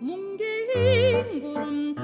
뭉게인 구름